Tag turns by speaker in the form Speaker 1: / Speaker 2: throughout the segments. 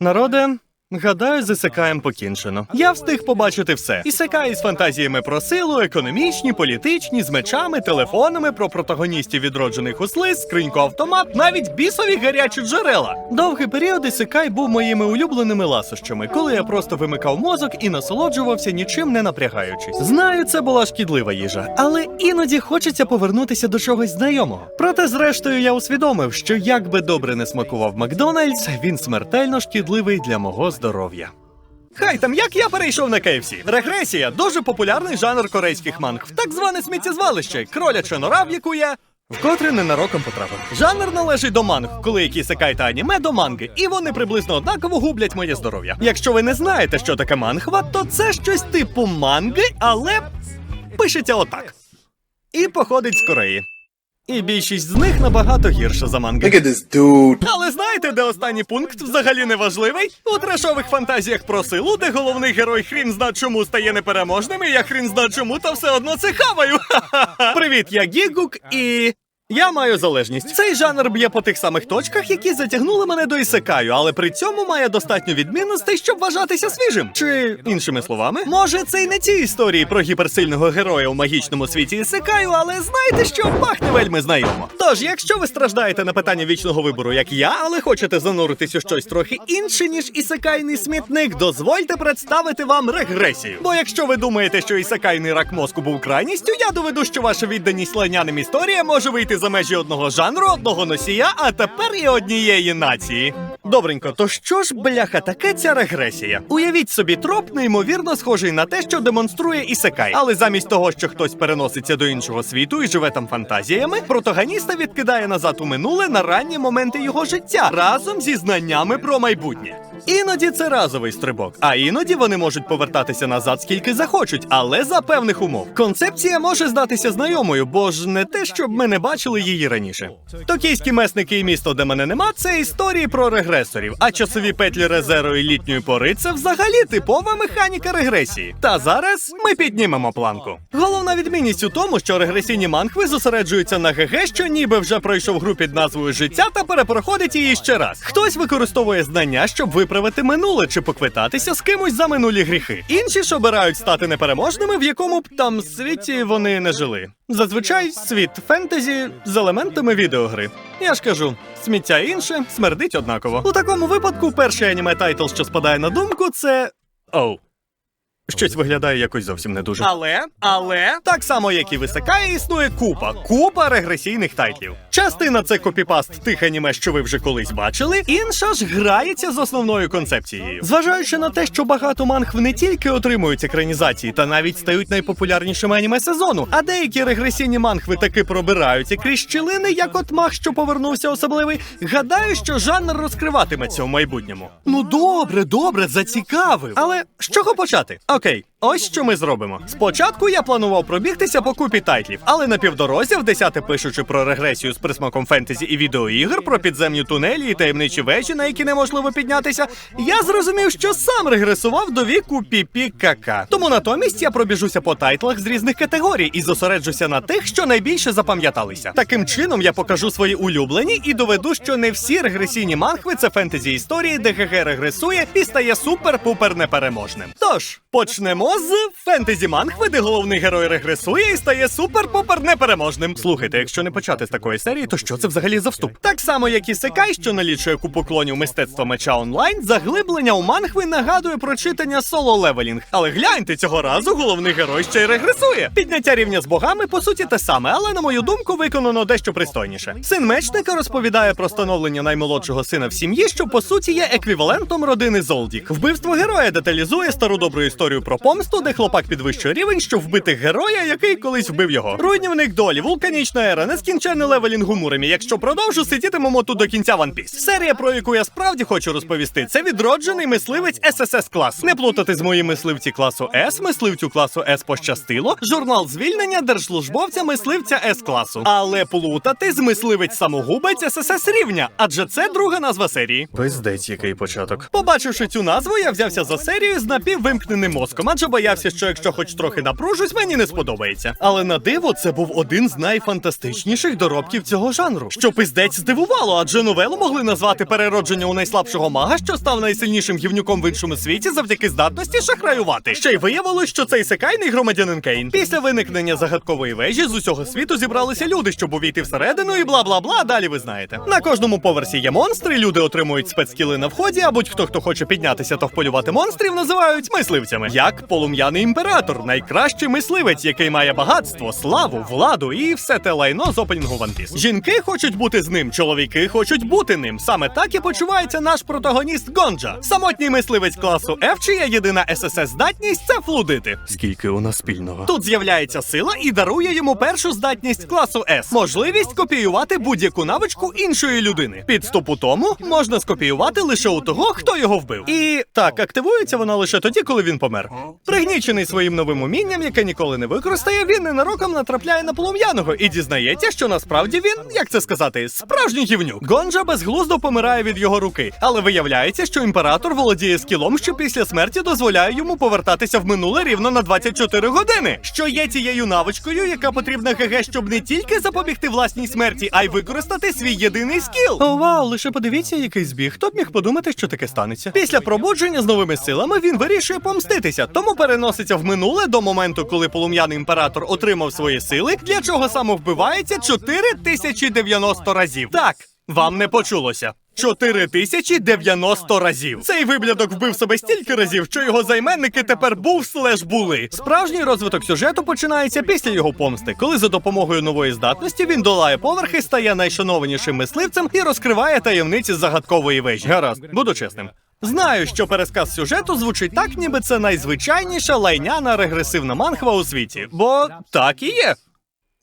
Speaker 1: Народе, гадаю, з ісекаєм покінчено. Я встиг побачити все. Ісекаї з фантазіями про силу, економічні, політичні, з мечами, телефонами, про протагоністів відроджених у слиз, скриньку автомат, навіть бісові гарячі джерела. Довгий період ісекай був моїми улюбленими ласощами, коли я просто вимикав мозок і насолоджувався нічим не напрягаючись. Знаю, це була шкідлива їжа, але іноді хочеться повернутися до чогось знайомого. Проте, зрештою, я усвідомив, що як би добре не смакував Макдональдс, він смертельно шкідливий для мого здоров'я. Хай там, як я перейшов на KFC. Регресія дуже популярний жанр корейських манг, так зване сміттєзвалище, кроляча нора, в яку я. Вкотре ненароком потрапив. Жанр належить до манг, коли які секай та аніме до манги, і вони приблизно однаково гублять моє здоров'я. Якщо ви не знаєте, що таке мангва, то це щось типу манги, але пишеться отак. І походить з Кореї. І більшість з них набагато гірша за манги.
Speaker 2: Look at this dude.
Speaker 1: Але знаєте, де останній пункт взагалі не важливий? У трешових фантазіях про силу, де головний герой хрін зна чому стає непереможним, і я хрін зна чому, та все одно це хаваю. Привіт, я Гігук і. Я маю залежність. Цей жанр б'є по тих самих точках, які затягнули мене до ісекаю, але при цьому має достатньо відмінностей, щоб вважатися свіжим. Чи іншими словами, може, це й не ті історії про гіперсильного героя у магічному світі ісекаю, але знаєте, що пахне вельми знайомо. Тож, якщо ви страждаєте на питання вічного вибору, як я, але хочете зануритись у щось трохи інше, ніж ісекайний смітник, дозвольте представити вам регресію. Бо якщо ви думаєте, що ісекайний рак мозку був крайністю, я доведу, що ваша відданість ланяним історіям може вийти за межі одного жанру, одного носія, а тепер і однієї нації. Добренько, то що ж, бляха, таке ця регресія? Уявіть собі, троп неймовірно схожий на те, що демонструє ісекай. Але замість того, що хтось переноситься до іншого світу і живе там фантазіями, протагоніста відкидає назад у минуле на ранні моменти його життя разом зі знаннями про майбутнє. Іноді це разовий стрибок, а іноді вони можуть повертатися назад скільки захочуть, але за певних умов. Концепція може здатися знайомою, бо ж не те, щоб ми не бачили її раніше. Токійські месники і місто, де мене нема, це історії про регресорів, а часові петлі резерву і літньої пори це взагалі типова механіка регресії. Та зараз ми піднімемо планку. Головна відмінність у тому, що регресійні манхви зосереджуються на ГГ, що ніби вже пройшов гру під назвою життя та перепроходить її ще раз. Хтось використовує знання, щоб виправити минуле чи поквитатися з кимось за минулі гріхи. Інші ж обирають стати непереможними, в якому б там світі вони не жили. Зазвичай світ фентезі з елементами відеогри. Я ж кажу, сміття інше, смердить однаково. У такому випадку перший аніме тайтл, що спадає на думку, це. Оу. Щось виглядає якось зовсім не дуже. Але, але, так само як і висикає, існує купа, купа регресійних тайтлів. Частина це копіпаст тих аніме, що ви вже колись бачили, інша ж грається з основною концепцією. Зважаючи на те, що багато мангв не тільки отримують екранізації, та навіть стають найпопулярнішими аніме сезону, а деякі регресійні мангви таки пробираються крізь щілини, як от мах, що повернувся особливий. Гадаю, що жанр розкриватиметься в майбутньому. Ну добре, добре, зацікавив. Але з чого почати? Okay. Ось що ми зробимо. Спочатку я планував пробігтися по купі тайтлів, але на півдорозі, в десяте пишучи про регресію з присмаком фентезі і відеоігр, про підземні тунелі і таємничі вежі, на які неможливо піднятися, я зрозумів, що сам регресував до віку піпі. Тому натомість я пробіжуся по тайтлах з різних категорій і зосереджуся на тих, що найбільше запам'яталися. Таким чином я покажу свої улюблені і доведу, що не всі регресійні мангви це фентезі історії, де ГГ регресує і стає супер-пупер непереможним. Тож почнемо з фентезі мангви, де головний герой регресує і стає супер-пупер непереможним. Слухайте, якщо не почати з такої серії, то що це взагалі за вступ? Так само, як і Секай, що налічує купу клонів мистецтва меча онлайн, заглиблення у мангви нагадує про читання соло левелінг. Але гляньте, цього разу головний герой ще й регресує. Підняття рівня з богами по суті те саме, але на мою думку виконано дещо пристойніше. Син мечника розповідає про становлення наймолодшого сина в сім'ї, що по суті є еквівалентом родини Золдік. Вбивство героя деталізує стару добру історію про помсту, де хлопак підвищує рівень, щоб вбити героя, який колись вбив його. Руйнівник долі, вулканічна ера, нескінченний левелінг у Муромі. Якщо продовжу, сидітимемо тут до кінця One Piece. Серія, про яку я справді хочу розповісти, це відроджений мисливець ССС класу. Не плутати з моїм мисливці класу С, мисливцю класу С пощастило, журнал звільнення держслужбовця мисливця С класу. Але плутати з мисливець самогубець ССС рівня, адже це друга назва серії. Пиздець, який початок. Побачивши цю назву, я взявся за серію з напіввимкненим мозком, адже дуже боявся, що якщо хоч трохи напружусь, мені не сподобається. Але на диво це був один з найфантастичніших доробків цього жанру, що пиздець здивувало, адже новелу могли назвати переродження у найслабшого мага, що став найсильнішим гівнюком в іншому світі завдяки здатності шахраювати. Ще й виявилось, що цей секайний громадянин Кейн. Після виникнення загадкової вежі з усього світу зібралися люди, щоб увійти всередину, і бла бла бла. Далі ви знаєте. На кожному поверсі є монстри, люди отримують спецкіли на вході, а будь-хто, хто хоче піднятися та вполювати монстрів, називають мисливцями. Як полум'яний імператор, найкращий мисливець, який має багатство, славу, владу і все те лайно з опенінгу One Piece. Жінки хочуть бути з ним, чоловіки хочуть бути ним. Саме так і почувається наш протагоніст Гонджа. Самотній мисливець класу F, чия єдина ССС здатність це флудити. Скільки у нас спільного? Тут з'являється сила і дарує йому першу здатність класу S. можливість копіювати будь-яку навичку іншої людини. Підступ у тому можна скопіювати лише у того, хто його вбив. І так, активується вона лише тоді, коли він помер. Пригнічений своїм новим умінням, яке ніколи не використає, він ненароком натрапляє на полум'яного і дізнається, що насправді він, як це сказати, справжній гівнюк. Гонджа безглуздо помирає від його руки, але виявляється, що імператор володіє скілом, що після смерті дозволяє йому повертатися в минуле рівно на 24 години, що є тією навичкою, яка потрібна ГГ, щоб не тільки запобігти власній смерті, а й використати свій єдиний скіл. О, вау, лише подивіться, який збіг. Хто б міг подумати, що таке станеться? Після пробудження з новими силами він вирішує помститися, тому переноситься в минуле до моменту, коли полум'яний імператор отримав свої сили, для чого самовбивається 4090 разів. Так, вам не почулося. 4090 разів. Цей виблядок вбив себе стільки разів, що його займенники тепер був слеш були. Справжній розвиток сюжету починається після його помсти, коли за допомогою нової здатності він долає поверхи, стає найшанованішим мисливцем і розкриває таємниці загадкової вежі. Гаразд, буду чесним. Знаю, що пересказ сюжету звучить так, ніби це найзвичайніша лайняна регресивна манхва у світі, бо так і є.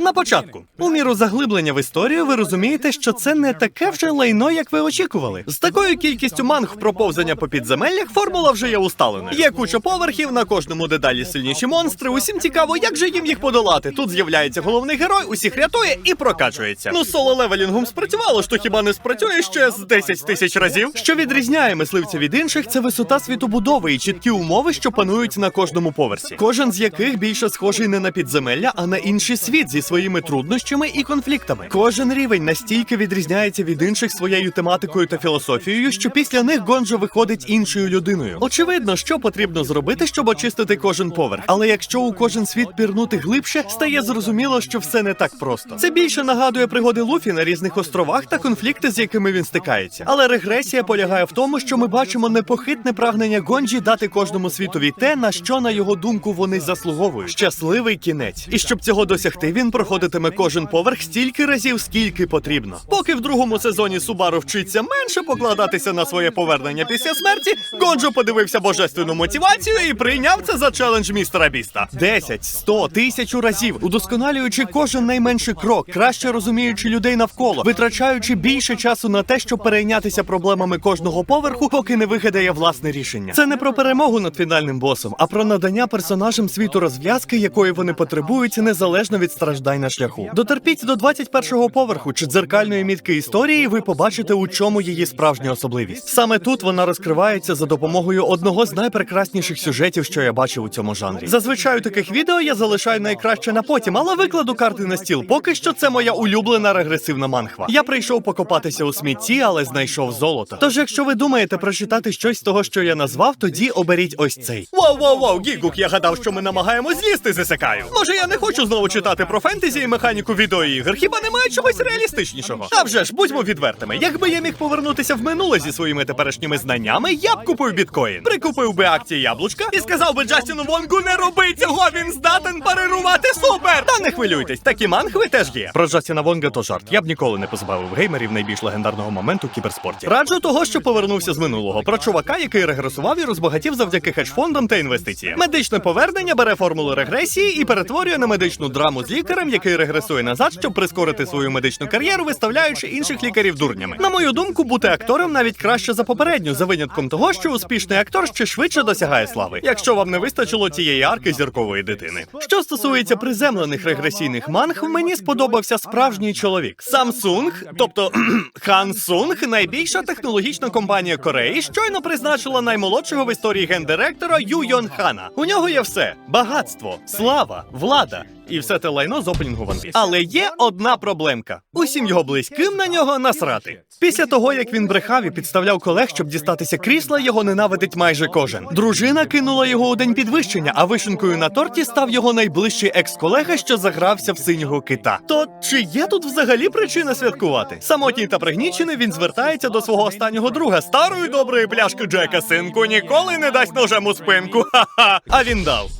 Speaker 1: На початку, у міру заглиблення в історію, ви розумієте, що це не таке вже лайно, як ви очікували. З такою кількістю манг проповзання по підземеллях формула вже є усталеною. Є куча поверхів, на кожному дедалі сильніші монстри. Усім цікаво, як же їм їх подолати. Тут з'являється головний герой, усіх рятує і прокачується. Ну, соло левелінгом спрацювало, що хіба не спрацює ще з 10 тисяч разів. Що відрізняє мисливця від інших, це висота світобудови і чіткі умови, що панують на кожному поверсі. Кожен з яких більше схожий не на підземелля, а на інший світ зі своїми труднощами і конфліктами. Кожен рівень настільки відрізняється від інших своєю тематикою та філософією, що після них Гонджо виходить іншою людиною. Очевидно, що потрібно зробити, щоб очистити кожен поверх. Але якщо у кожен світ пірнути глибше, стає зрозуміло, що все не так просто. Це більше нагадує пригоди Луфі на різних островах та конфлікти, з якими він стикається. Але регресія полягає в тому, що ми бачимо непохитне прагнення Гонджі дати кожному світові те, на що на його думку вони заслуговують. Щасливий кінець. І щоб цього досягти, він проходитиме кожен поверх стільки разів, скільки потрібно. Поки в другому сезоні Субару вчиться менше покладатися на своє повернення після смерті, Гонджо подивився божественну мотивацію і прийняв це за челендж містера Біста. 10, 100, тисячу разів, удосконалюючи кожен найменший крок, краще розуміючи людей навколо, витрачаючи більше часу на те, щоб перейнятися проблемами кожного поверху, поки не вигадає власне рішення. Це не про перемогу над фінальним босом, а про надання персонажам світу розв'язки, якої вони потребують, незалежно від страждань на шляху. Дотерпіть до 21-го поверху чи дзеркальної мітки історії, ви побачите, у чому її справжня особливість. Саме тут вона розкривається за допомогою одного з найпрекрасніших сюжетів, що я бачив у цьому жанрі. Зазвичай у таких відео я залишаю найкраще на потім, але викладу карти на стіл. Поки що це моя улюблена регресивна манхва. Я прийшов покопатися у смітті, але знайшов золото. Тож, якщо ви думаєте прочитати щось з того, що я назвав, тоді оберіть ось цей. Вау, вау, вау, Гігук, я гадав, що ми намагаємось злізти з. Може, я не хочу знову читати про фентезі і механіку відеоігр. Хіба немає чогось реалістичнішого? А вже ж, будьмо відвертими. Якби я міг повернутися в минуле зі своїми теперішніми знаннями, я б купив біткоін. Прикупив би акції яблучка і сказав би Джастіну Вонгу, не роби цього, він здатен парирувати супер. Та не хвилюйтесь, такі манхви теж є. Про Джастіна Вонга то жарт. Я б ніколи не позбавив геймерів найбільш легендарного моменту в кіберспорті. Раджу того, що повернувся з минулого. Про чувака, який регресував і розбагатів завдяки хедж-фондам та інвестиціям. Медичне повернення бере формулу регресії і перетворює на медичну драму з лікарем лікарем, який регресує назад, щоб прискорити свою медичну кар'єру, виставляючи інших лікарів дурнями. На мою думку, бути актором навіть краще за попередню, за винятком того, що успішний актор ще швидше досягає слави, якщо вам не вистачило тієї арки зіркової дитини. Що стосується приземлених регресійних манг, мені сподобався справжній чоловік. Samsung, тобто Хан Сунг, найбільша технологічна компанія Кореї, щойно призначила наймолодшого в історії гендиректора Ю Йон Хана. У нього є все: багатство, слава, влада. І все те лайно з опенінгу One Piece. Але є одна проблемка: усім його близьким на нього насрати. Після того, як він брехав і підставляв колег, щоб дістатися крісла, його ненавидить майже кожен. Дружина кинула його у день підвищення, а вишенкою на торті став його найближчий екс-колега, що загрався в синього кита. То чи є тут взагалі причина святкувати? Самотній та пригнічений він звертається до свого останнього друга старої доброї пляшки Джека. Синку ніколи не дасть ножем у спинку. Ха-ха. А він дав.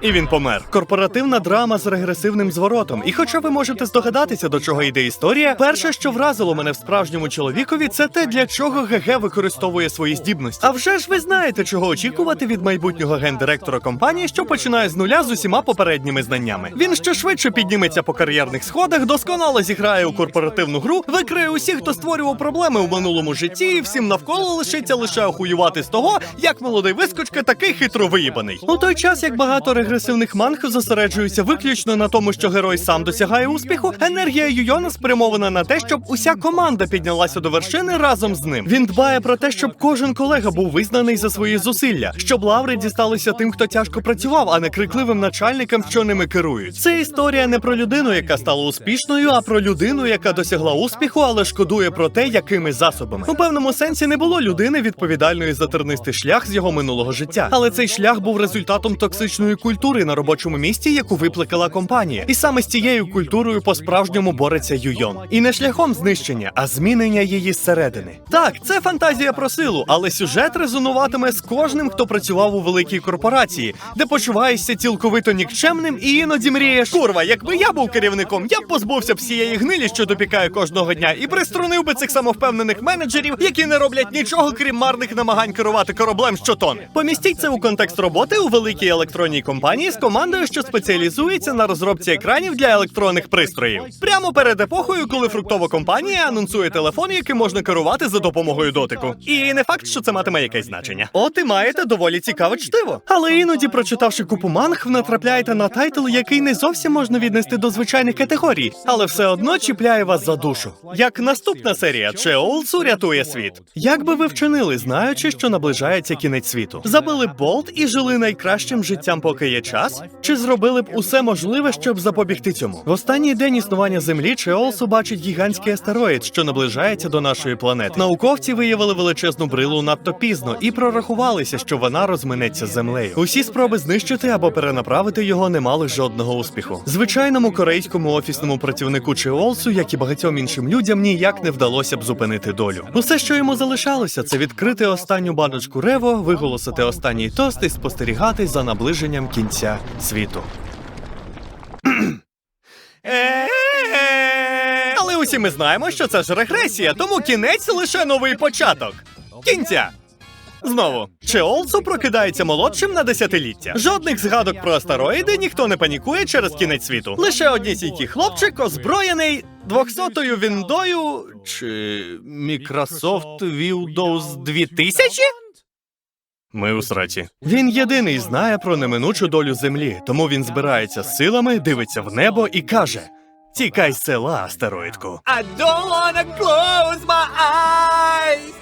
Speaker 1: І він помер. Корпоративна драма з регресивним зворотом. І хоча ви можете здогадатися, до чого йде історія, перше, що вразило мене в справжньому чоловікові, це те, для чого ГГ використовує свої здібності. А вже ж ви знаєте, чого очікувати від майбутнього гендиректора компанії, що починає з нуля з усіма попередніми знаннями. Він ще швидше підніметься по кар'єрних сходах, досконало зіграє у корпоративну гру, викриє усіх, хто створював проблеми у минулому житті, і всім навколо лишиться лише охуювати з того, як молодий вискочка такий хитро виїбаний. У той час, як багато регресивних манг зосереджуються виключно на тому, що герой сам досягає успіху, енергія Юйона спрямована на те, щоб уся команда піднялася до вершини разом з ним. Він дбає про те, щоб кожен колега був визнаний за свої зусилля, щоб лаври дісталися тим, хто тяжко працював, а не крикливим начальникам, що ними керують. Це історія не про людину, яка стала успішною, а про людину, яка досягла успіху, але шкодує про те, якими засобами. У певному сенсі не було людини відповідальної за тернистий шлях з його минулого життя. Але цей шлях був результатом токсичної культури на робочому місці, яку викликала компанія. І саме з цією культурою по-справжньому бореться Юйон. І не шляхом знищення, а змінення її зсередини. Так, це фантазія про силу, але сюжет резонуватиме з кожним, хто працював у великій корпорації, де почуваєшся цілковито нікчемним і іноді мрієш. Курва, якби я був керівником, я б позбувся всієї гнилі, що допікає кожного дня, і приструнив би цих самовпевнених менеджерів, які не роблять нічого, крім марних намагань керувати кораблем щотон. Помістіть це у контекст роботи у великій електронній компанії з командою, що спеціалізується на розробці екранів для електронних пристроїв. Прямо перед епохою, коли фруктова компанія анонсує телефон, яким можна керувати за допомогою дотику. І не факт, що це матиме якесь значення. От і маєте доволі цікаве чтиво. Але іноді, прочитавши купу манг, ви натрапляєте на тайтл, який не зовсім можна віднести до звичайних категорій, але все одно чіпляє вас за душу. Як наступна серія Чеолсу рятує світ. Як би ви вчинили, знаючи, що наближається кінець світу? Забили болт і жили найкращим життям, поки є час? Чи зробили б усе можливе, щоб запобігти цьому? В останній день існування Землі Чеолсу бачить гігантський астероїд, що наближається до нашої планети. Науковці виявили величезну брилу надто пізно і прорахувалися, що вона розминеться з землею. Усі спроби знищити або перенаправити його не мали жодного успіху. Звичайному корейському офісному працівнику Чеолсу, як і багатьом іншим людям, ніяк не вдалося б зупинити долю. Усе, що йому залишалося, це відкрити останню баночку рево, виголосити останній тост і спостерігати за наближенням кінця світу. Але усі ми знаємо, що це ж регресія, тому кінець лише новий початок. Кінця. Знову, Чеолсу прокидається молодшим на десятиліття. Жодних згадок про астероїди, ніхто не панікує через кінець світу. Лише однісінький хлопчик, озброєний 200-ю віндою чи Microsoft Windows 2000? Ми у сраті. Він єдиний знає про неминучу долю землі, тому він збирається з силами, дивиться в небо і каже: Тікай з села, астероїдку. I don't wanna close my eyes.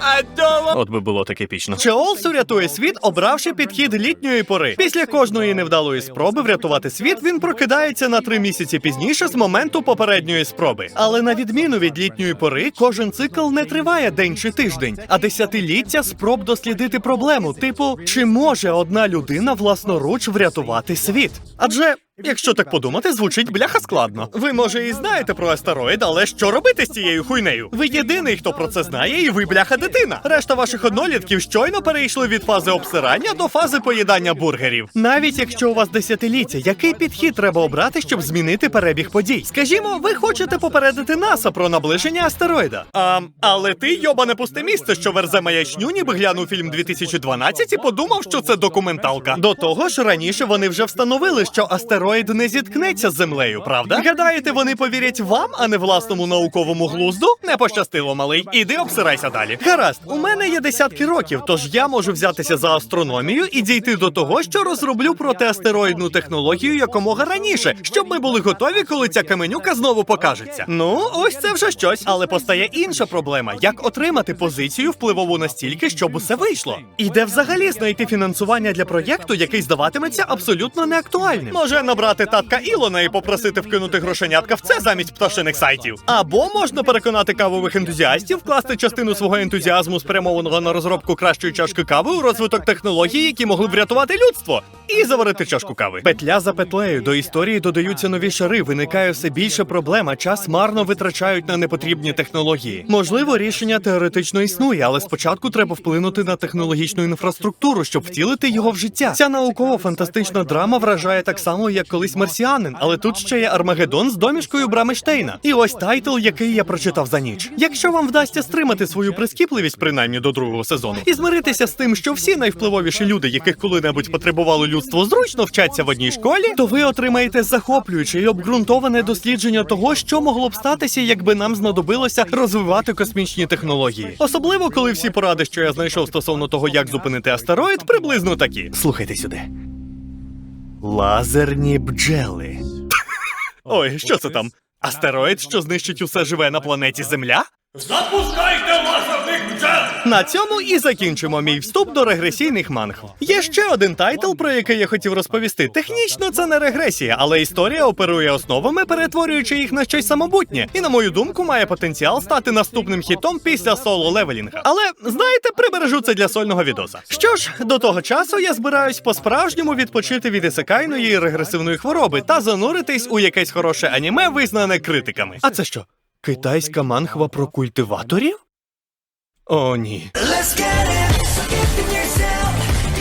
Speaker 1: I don't wanna... От би було таке епічно. Чеолсу рятує світ, обравши підхід літньої пори. Після кожної невдалої спроби врятувати світ він прокидається на три місяці пізніше з моменту попередньої спроби. Але на відміну від літньої пори, кожен цикл не триває день чи тиждень, а десятиліття спроб дослідити проблему. Типу, чи може одна людина власноруч врятувати світ? Адже. Якщо так подумати, звучить бляха складно. Ви може і знаєте про астероїд, але що робити з цією хуйнею? Ви єдиний, хто про це знає, і ви бляха дитина. Решта ваших однолітків щойно перейшли від фази обсирання до фази поїдання бургерів. Навіть якщо у вас десятиліття, який підхід треба обрати, щоб змінити перебіг подій? Скажімо, ви хочете попередити НАСА про наближення астероїда. А, але ти йобане пусте місце, що верзе маячню, ніби глянув фільм 2012 і подумав, що це документалка. До того ж, раніше вони вже встановили, що астероїд астероїд не зіткнеться з землею, правда? Гадаєте, вони повірять вам, а не власному науковому глузду? Не пощастило, малий. Іди обсирайся далі. Гаразд, у мене є десятки років, тож я можу взятися за астрономію і дійти до того, що розроблю протиастероїдну технологію якомога раніше, щоб ми були готові, коли ця каменюка знову покажеться. Ну, ось це вже щось. Але постає інша проблема: як отримати позицію впливову настільки, щоб усе вийшло. І де взагалі знайти фінансування для проєкту, який здаватиметься абсолютно неактуальним. Може набрати татка Ілона і попросити вкинути грошенятка в це замість пташиних сайтів. Або можна переконати кавових ентузіастів вкласти частину свого ентузіазму, спрямованого на розробку кращої чашки кави у розвиток технологій, які могли б врятувати людство, і заварити чашку кави. Петля за петлею до історії додаються нові шари. Виникає все більше проблем, а час марно витрачають на непотрібні технології. Можливо, рішення теоретично існує, але спочатку треба вплинути на технологічну інфраструктуру, щоб втілити його в життя. Ця науково-фантастична драма вражає так само, як колись марсіанин, але тут ще є Армагеддон з домішкою Брамештейна. І ось тайтл, який я прочитав за ніч. Якщо вам вдасться стримати свою прискіпливість, принаймні до другого сезону, і змиритися з тим, що всі найвпливовіші люди, яких коли-небудь потребувало людство, зручно вчаться в одній школі, то ви отримаєте захоплююче і обґрунтоване дослідження того, що могло б статися, якби нам знадобилося розвивати космічні технології. Особливо, коли всі поради, що я знайшов стосовно того, як зупинити астероїд, приблизно такі. Слухайте сюди. Лазерні бджели. Ой, що це там? Астероїд, що знищить усе живе на планеті Земля?
Speaker 2: Запускайте бджел!
Speaker 1: На цьому і закінчимо мій вступ до регресійних манг. Є ще один тайтл, про який я хотів розповісти. Технічно це не регресія, але історія оперує основами, перетворюючи їх на щось самобутнє. І на мою думку, має потенціал стати наступним хітом після соло левелінга. Але знаєте, прибережу це для сольного відоса. Що ж, до того часу я збираюсь по-справжньому відпочити від ісекайної регресивної хвороби та зануритись у якесь хороше аніме, визнане критиками. А це що? Китайська манхва про культиваторів? О, ні.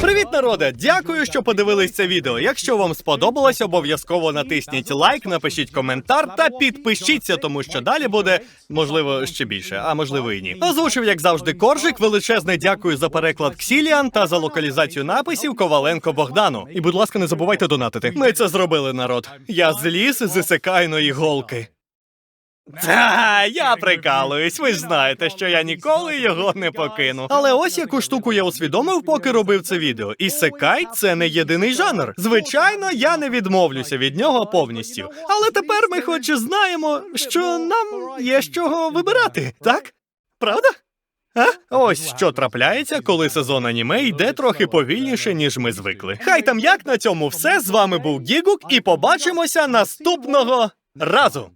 Speaker 1: Привіт, народе! Дякую, що подивились це відео. Якщо вам сподобалось, обов'язково натисніть лайк, напишіть коментар та підпишіться, тому що далі буде можливо ще більше, а можливо і ні. Озвучив, як завжди, коржик. Величезне дякую за переклад Ксіліан та за локалізацію написів Коваленко Богдану. І, будь ласка, не забувайте донатити. Ми це зробили, народ. Я зліз з ісекайної голки. Та, я прикалуюсь, ви ж знаєте, що я ніколи його не покину. Але ось яку штуку я усвідомив, поки робив це відео. Ісекай це не єдиний жанр. Звичайно, я не відмовлюся від нього повністю. Але тепер ми хоч і знаємо, що нам є з чого вибирати, так? Правда? А? Ось що трапляється, коли сезон аніме йде трохи повільніше, ніж ми звикли. Хай там як на цьому все. З вами був Гігук, і побачимося наступного разу.